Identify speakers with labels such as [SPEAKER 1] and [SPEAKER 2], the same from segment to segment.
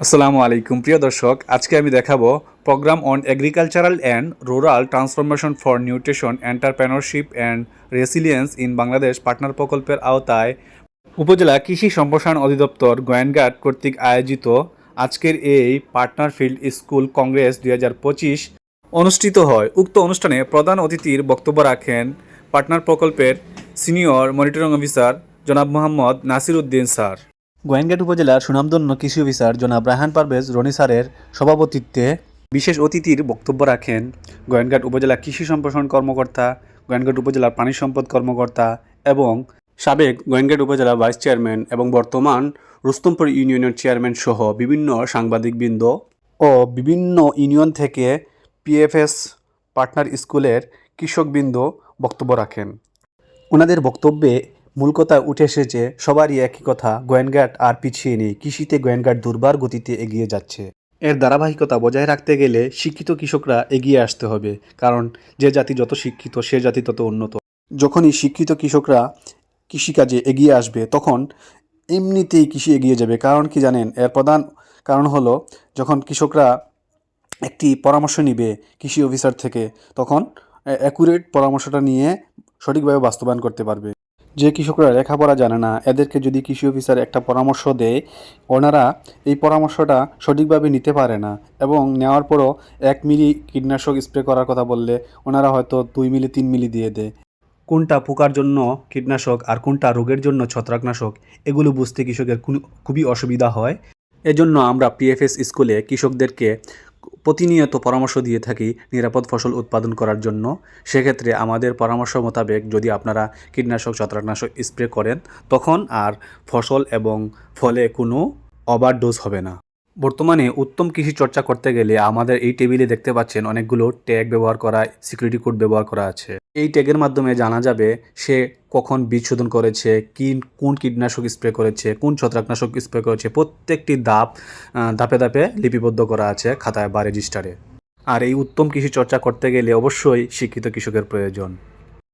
[SPEAKER 1] আসসালামু আলাইকুম, প্রিয় দর্শক। আজকে আমি দেখাবো programme on agricultural and rural transformation for nutrition, entrepreneurship and resilience in Bangladesh partner প্রকল্পের আওতায় উপজেলা কৃষি সম্প্রসারণ অধিদপ্তর গোয়েনঘাট কর্তৃক আয়োজিত আজকের এই পার্টনার ফিল্ড স্কুল কংগ্রেস দুই হাজার পঁচিশ অনুষ্ঠিত হয়। উক্ত অনুষ্ঠানে প্রধান অতিথির বক্তব্য রাখেন পার্টনার প্রকল্পের সিনিয়র মনিটরিং অফিসার জনাব মোহাম্মদ নাসির উদ্দিন স্যার। গোয়েনঘাট উপজেলার সুনামধন্য কৃষি অফিসার জনাব রায়হান পারভেজ রনি স্যারের সভাপতিত্বে বিশেষ অতিথির বক্তব্য রাখেন গোয়েনঘাট উপজেলা কৃষি সম্প্রসারণ কর্মকর্তা গোয়েনঘাট উপজেলার পানি সম্পদ কর্মকর্তা এবং সাবেক গোয়েনঘাট উপজেলা ভাইস চেয়ারম্যান এবং বর্তমান রুস্তমপুর ইউনিয়নের চেয়ারম্যান সহ বিভিন্ন সাংবাদিকবৃন্দ ও বিভিন্ন ইউনিয়ন থেকে পিএফএস পার্টনার স্কুলের কৃষকবৃন্দ বক্তব্য রাখেন। ওনাদের বক্তব্যে মূল কথা উঠে এসেছে, সবারই একই কথা গোয়েনঘাট আর পিছিয়ে নেই, কৃষিতে গোয়েনঘাট দুর্বার গতিতে এগিয়ে যাচ্ছে। এর ধারাবাহিকতা বজায় রাখতে গেলে শিক্ষিত কৃষকরা এগিয়ে আসতে হবে, কারণ যে জাতি যত শিক্ষিত, সে জাতি তত উন্নত। যখনই শিক্ষিত কৃষকরা কৃষিকাজে এগিয়ে আসবে, তখন এমনিতেই কৃষি এগিয়ে যাবে, কারণ কি জানেন? এর প্রধান কারণ হলো, যখন কৃষকরা একটি পরামর্শ নিবে কৃষি অফিসার থেকে, তখন অ্যাকুরেট পরামর্শটা নিয়ে সঠিকভাবে বাস্তবায়ন করতে পারবে। যে কৃষকরা লেখাপড়া জানে না, এদেরকে যদি কৃষি অফিসার একটা পরামর্শ দেয়, ওনারা এই পরামর্শটা সঠিকভাবে নিতে পারে না এবং নেওয়ার পরও এক মিলি কীটনাশক স্প্রে করার কথা বললে ওনারা হয়তো দুই মিলি, তিন মিলি দিয়ে দেয়। কোনটা পোকার জন্য কীটনাশক আর কোনটা রোগের জন্য ছত্রাকনাশক, এগুলো বুঝতে কৃষকের খুবই অসুবিধা হয়। এজন্য আমরা পিএফএস স্কুলে কৃষকদেরকে প্রতিনিয়ত পরামর্শ দিয়ে থাকি নিরাপদ ফসল উৎপাদন করার জন্য। সেক্ষেত্রে আমাদের পরামর্শ মোতাবেক যদি আপনারা কীটনাশক, ছত্রাকনাশক স্প্রে করেন, তখন আর ফসল এবং ফলে কোনো ওভারডোজ হবে না। বর্তমানে উত্তম কৃষি চর্চা করতে গেলে আমাদের এই টেবিলে দেখতে পাচ্ছেন অনেকগুলো ট্যাগ ব্যবহার করা সিকিউরিটি কোড ব্যবহার করা আছে। এই ট্যাগের মাধ্যমে জানা যাবে সে কখন বীজ শোধন করেছে কি কোন কীটনাশক স্প্রে করেছে কোন ছত্রাকনাশক স্প্রে করেছে প্রত্যেকটি আহ, ধাপে ধাপে লিপিবদ্ধ করা আছে খাতায় বা রেজিস্টারে আর এই উত্তম কৃষি চর্চা করতে গেলে অবশ্যই শিক্ষিত কৃষকের প্রয়োজন।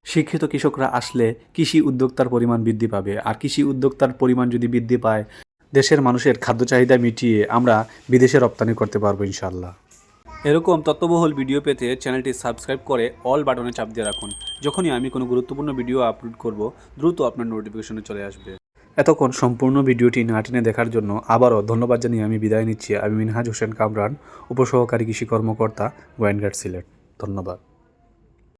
[SPEAKER 1] শিক্ষিত কৃষকরা আসলে কৃষি উদ্যোক্তার পরিমাণ বৃদ্ধি পাবে। আর কৃষি উদ্যোক্তার পরিমাণ যদি বৃদ্ধি পায় দেশের মানুষের খাদ্য চাহিদা মিটিয়ে আমরা বিদেশে রপ্তানি করতে পারব ইনশাল্লাহ এরকম তত্ত্ববহুল ভিডিও পেতে চ্যানেলটি সাবস্ক্রাইব করে অল বাটনে চাপ দিয়ে রাখুন। যখনই আমি কোনো গুরুত্বপূর্ণ ভিডিও আপলোড করব দ্রুত আপনার নোটিফিকেশনে চলে আসবে। এতক্ষণ সম্পূর্ণ ভিডিওটি না টেনে দেখার জন্য আবারও ধন্যবাদ জানিয়ে আমি বিদায় নিচ্ছি আমি মিনহাজ হোসেন কামরান উপসহকারী কৃষি কর্মকর্তা গোয়েনঘাট সিলেট। ধন্যবাদ।